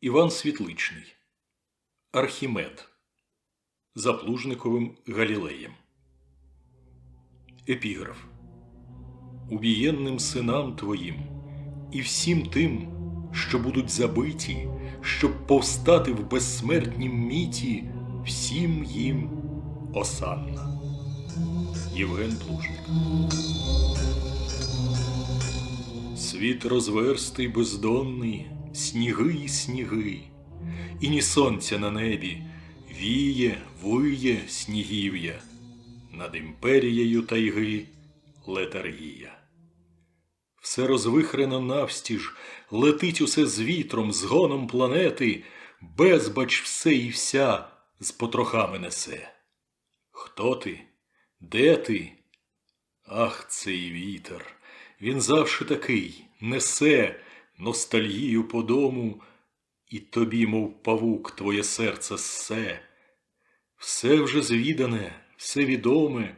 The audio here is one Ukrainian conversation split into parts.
Іван Світличний. Архімед. За Плужниковим Галілеєм. Епіграф. Убієнним синам твоїм і всім тим, що будуть забиті, щоб повстати в безсмертнім міті, всім їм осанна. Євген Плужник. Світ розверстий бездонний, сніги й сніги, і ні сонця на небі, віє, виє снігів'я, над імперією тайги летаргія. Все розвихрено навстіж, летить усе з вітром, з гоном планети, безбач все і вся з потрохами несе. Хто ти? Де ти? Ах, цей вітер! Він завше такий несе ностальгію по дому, і тобі, мов павук, твоє серце ссе. Все вже звідане, все відоме,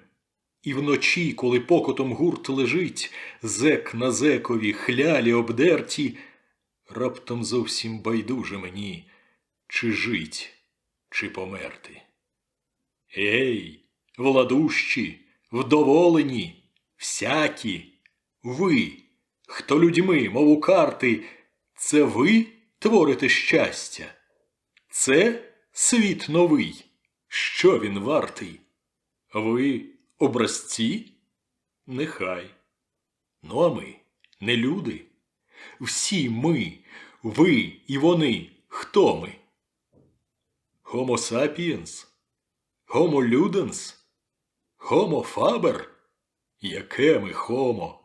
і вночі, коли покотом гурт лежить, зек на зекові, хлялі обдерті, раптом зовсім байдуже мені, чи жить, чи померти. Ей, владущі, вдоволені, всякі, ви, хто людьми, мов у карти, це ви творите щастя? Це світ новий. Що він вартий? Ви образці? Нехай. Ну, а ми не люди. Всі ми, ви і вони, хто ми? Homo sapiens? Homo ludens? Homo faber? Яке ми хомо?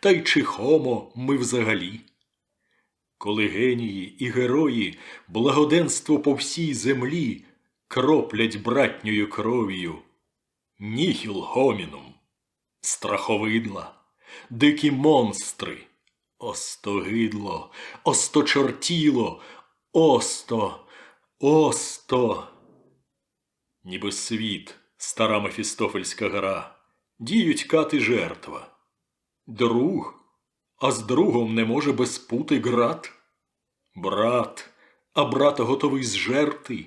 Та й чи хомо ми взагалі? Коли генії і герої благоденство по всій землі кроплять братньою кров'ю, нігіл гомінум, страховидла, дикі монстри, остогидло, осточортіло, осто, осто. Ніби світ, стара Мефістофельська гра, діють кати жертва. Друг, а з другом не може без пути грат. Брат, а брата готовий зжерти.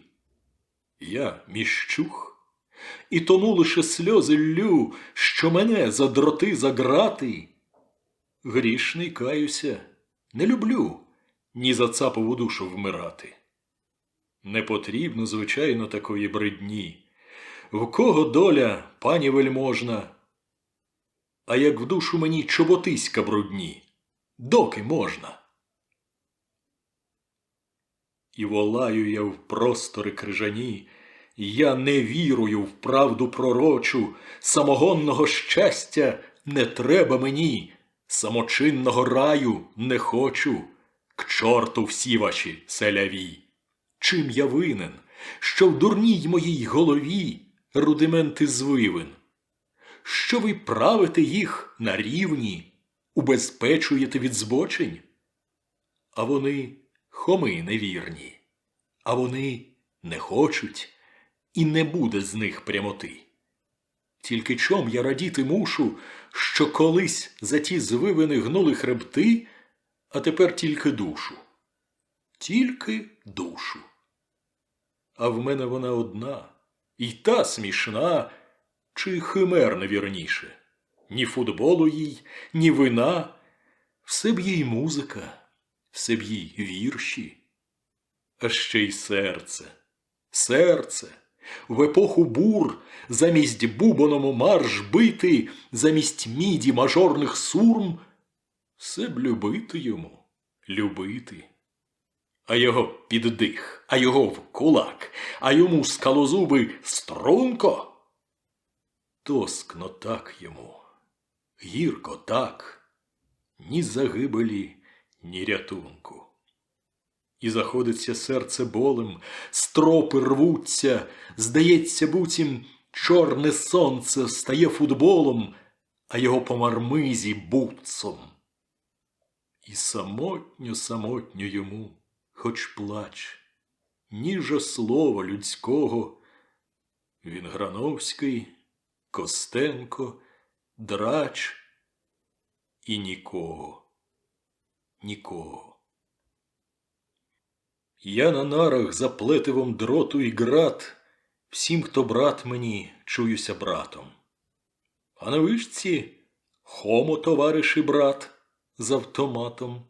Я міщух, і тому лише сльози ллю, що мене за дроти заграти. Грішний каюся, не люблю ні за цапову душу вмирати. Не потрібно, звичайно, такої бридні. В кого доля, пані вельможна, а як в душу мені чоботиська брудні, доки можна? І волаю я в простори крижані, я не вірую в правду пророчу, самогонного щастя не треба мені, самочинного раю не хочу, к чорту всі ваші селяві. Чим я винен, що в дурній моїй голові рудименти звивин? Що ви правите їх на рівні, убезпечуєте від збочень? А вони хоми невірні, а вони не хочуть, і не буде з них прямоти. Тільки чом я радіти мушу, що колись за ті звивини гнули хребти, а тепер тільки душу. Тільки душу. А в мене вона одна, і та смішна чи химерна вірніше. Ні футболу їй, ні вина, все б їй музика, все б їй вірші, а ще й серце, серце. В епоху бур замість бубоном марш бити, замість міді мажорних сурм, все б любити йому, любити. А його піддих, а його в кулак, а йому скалозуби струнко. Тоскно так йому, гірко так, ні загибелі, ні рятунку. І заходиться серце болем, стропи рвуться, здається, буцім чорне сонце стає футболом, а його по мармизі бутцом. І самотньо, самотньо йому, хоч плач, ніже слова людського, він Грановський. Костенко, драч і нікого, нікого. Я на нарах за плетивом дроту і град, всім, хто брат мені, чуюся братом. А на вишці Хомо, товариш і брат, з автоматом.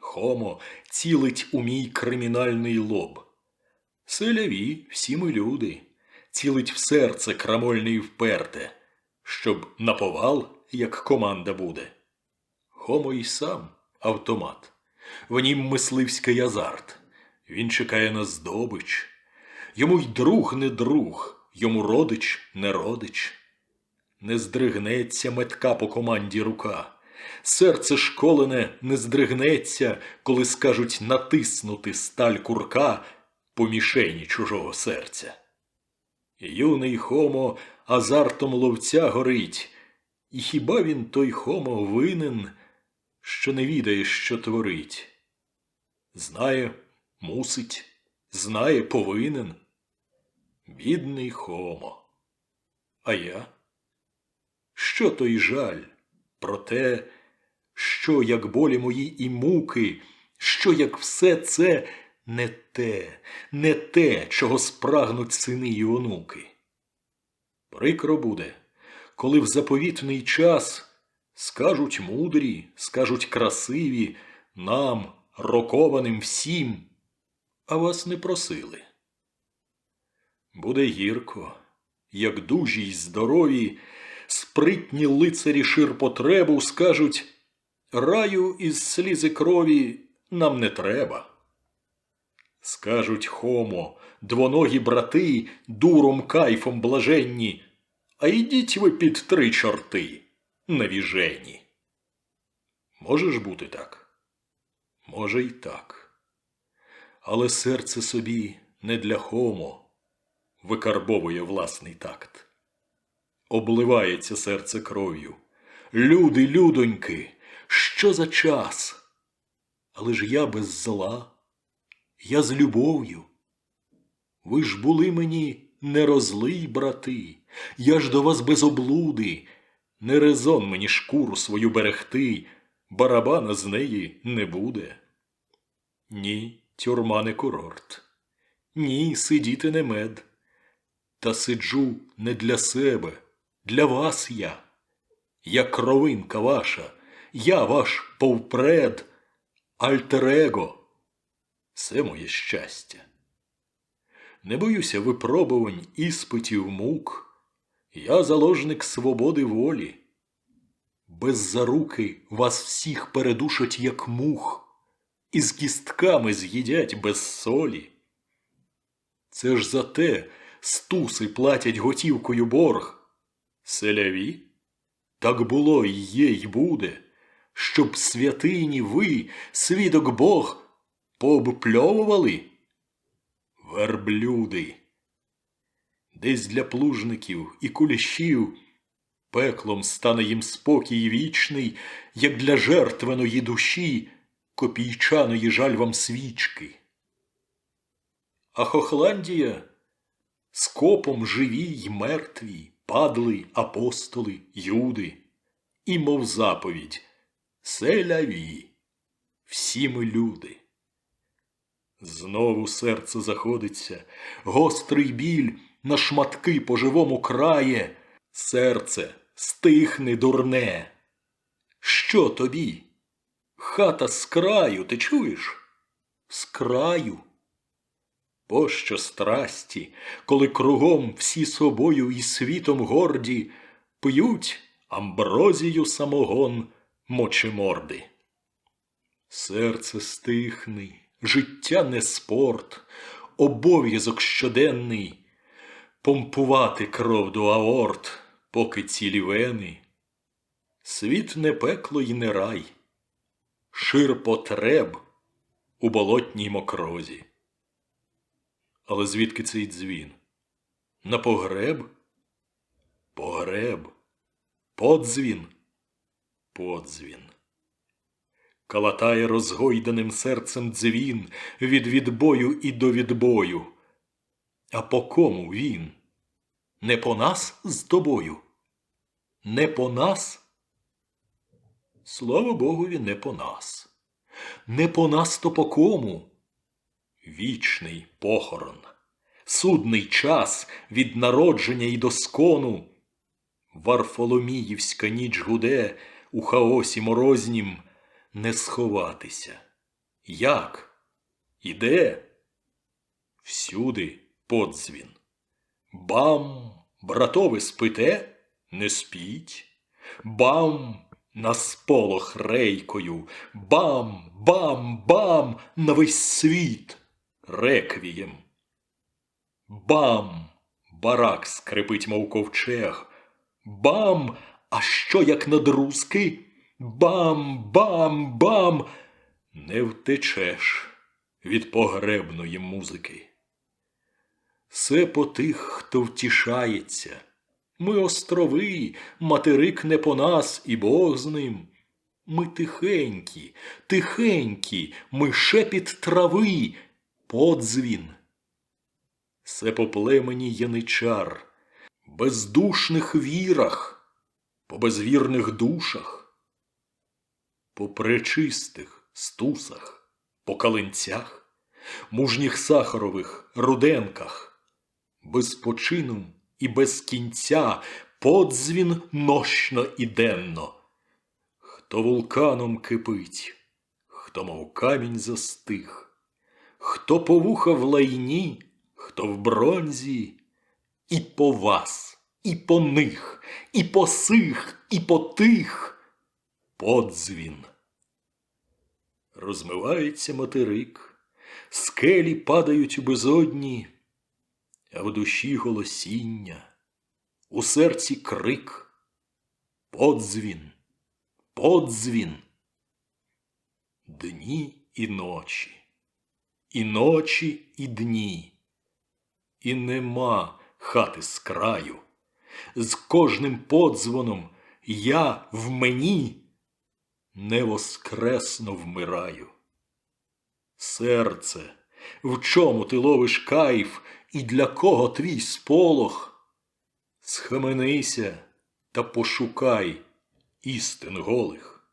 Хомо цілить у мій кримінальний лоб. Селяві, всі ми люди, цілить в серце крамольне і вперте, щоб наповал, як команда буде. Хомо й сам автомат. В нім мисливський азарт. Він чекає на здобич. Йому й друг не друг, йому родич не родич. Не здригнеться метка по команді рука. Серце школене не здригнеться, коли скажуть натиснути сталь курка по мішені чужого серця. Юний Хомо азартом ловця горить, і хіба він той Хомо винен, що не відає, що творить? Знає, мусить, знає, повинен. Бідний Хомо. А я? Що той жаль про те, що як болі мої і муки, що як все це не те, не те, чого спрагнуть сини й онуки. Прикро буде, коли в заповітний час скажуть мудрі, скажуть красиві нам, рокованим всім, а вас не просили. Буде гірко, як дужі й здорові, спритні лицарі ширпотребу скажуть раю із слізи крові нам не треба. Скажуть Хомо, двоногі брати, дуром кайфом блаженні, а йдіть ви під три чорти, навіжені. Може ж бути так? Може й так. Але серце собі не для Хомо викарбовує власний такт. Обливається серце кров'ю. Люди, людоньки, що за час? Але ж я без зла, я з любов'ю. Ви ж були мені не розлий, брати, я ж до вас без облуди, не резон мені шкуру свою берегти, барабана з неї не буде. Ні, тюрма не курорт. Ні, сидіти не мед. Та сиджу не для себе, для вас я. Я кровинка ваша, я ваш повпред, альтер-его. Це моє щастя. Не боюся випробувань, іспитів мук. Я заложник свободи волі. Без заруки вас всіх передушать, як мух, і з кістками з'їдять без солі. Це ж за те стуси платять готівкою борг. Селяві? Так було й є, й буде, щоб святині ви, свідок Бог, пообпльовували? Верблюди. Десь для плужників і кулішів пеклом стане їм спокій вічний, як для жертвеної душі, копійчаної жаль вам свічки. А Хохландія скопом живі й мертві, падли апостоли, юди, і мов заповідь селяві, всі ми люди. Знову серце заходиться, гострий біль на шматки по живому крає, серце стихне дурне. Що тобі? Хата з краю, ти чуєш? З краю. Пощо страсті, коли кругом всі собою і світом горді п'ють амброзію самогон мочеморди. Серце стихне, життя не спорт, обов'язок щоденний, помпувати кров до аорт, поки цілі вени. Світ не пекло й не рай, шир потреб у болотній мокрозі. Але звідки цей дзвін? На погреб? Погреб. Подзвін. Подзвін. Калатає розгойданим серцем дзвін від відбою і до відбою. А по кому він? Не по нас з тобою? Не по нас? Слава Богові, не по нас. Не по нас то по кому? вічний похорон, судний час від народження і до скону. Варфоломіївська ніч гуде у хаосі морознім не сховатися. Як? Іде? Всюди подзвін. Бам, братове, спите? Не спіть. Бам, на сполох рейкою. Бам, бам, бам, на весь світ. Реквієм. Бам! Барак скрипить, мов ковчег. Бам! А що як надрузки? Бам, бам, бам! Не втечеш від погребної музики. Все по тих, хто втішається. Ми острови, материк не по нас, і Бог з ним. Ми тихенькі, тихенькі, ми шепіт трави, подзвін. Все по племені яничар, бездушних вірах, по безвірних душах, по пречистих стусах, по калинцях, мужніх сахарових руденках, без почину і без кінця подзвін нощно і денно. Хто вулканом кипить, хто мов камінь застиг, хто по вуха в лайні, хто в бронзі, і по вас, і по них, і по сих, і по тих подзвін. Розмивається материк, скелі падають у безодні, а в душі голосіння, у серці крик, подзвін, подзвін. Дні і ночі, і ночі, і дні, і нема хати з краю. З кожним подзвоном я в мені не воскресно вмираю. Серце, в чому ти ловиш кайф, і для кого твій сполох? Схаменися та пошукай істин голих.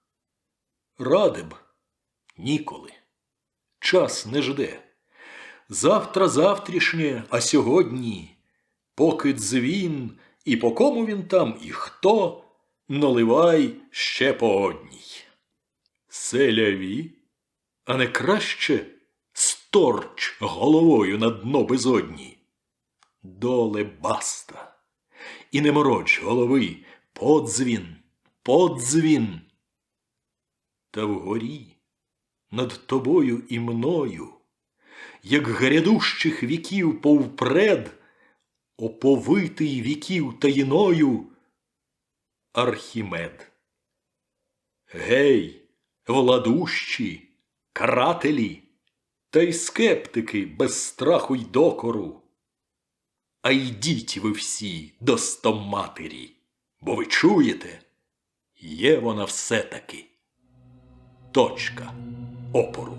Ради б ніколи. Час не жде. Завтра завтрішнє, а сьогодні, поки дзвін, і по кому він там, і хто, наливай ще по одній. Селяві, а не краще сторч головою на дно безодні. Доле баста, і не мороч голови, подзвін, подзвін. Та вгорі над тобою і мною, як грядущих віків повпред, оповитий віків таїною Архімед. Гей, владущі, карателі та й скептики без страху й докору. А йдіть ви всі до стоматері, бо ви чуєте, є вона все-таки точка опору.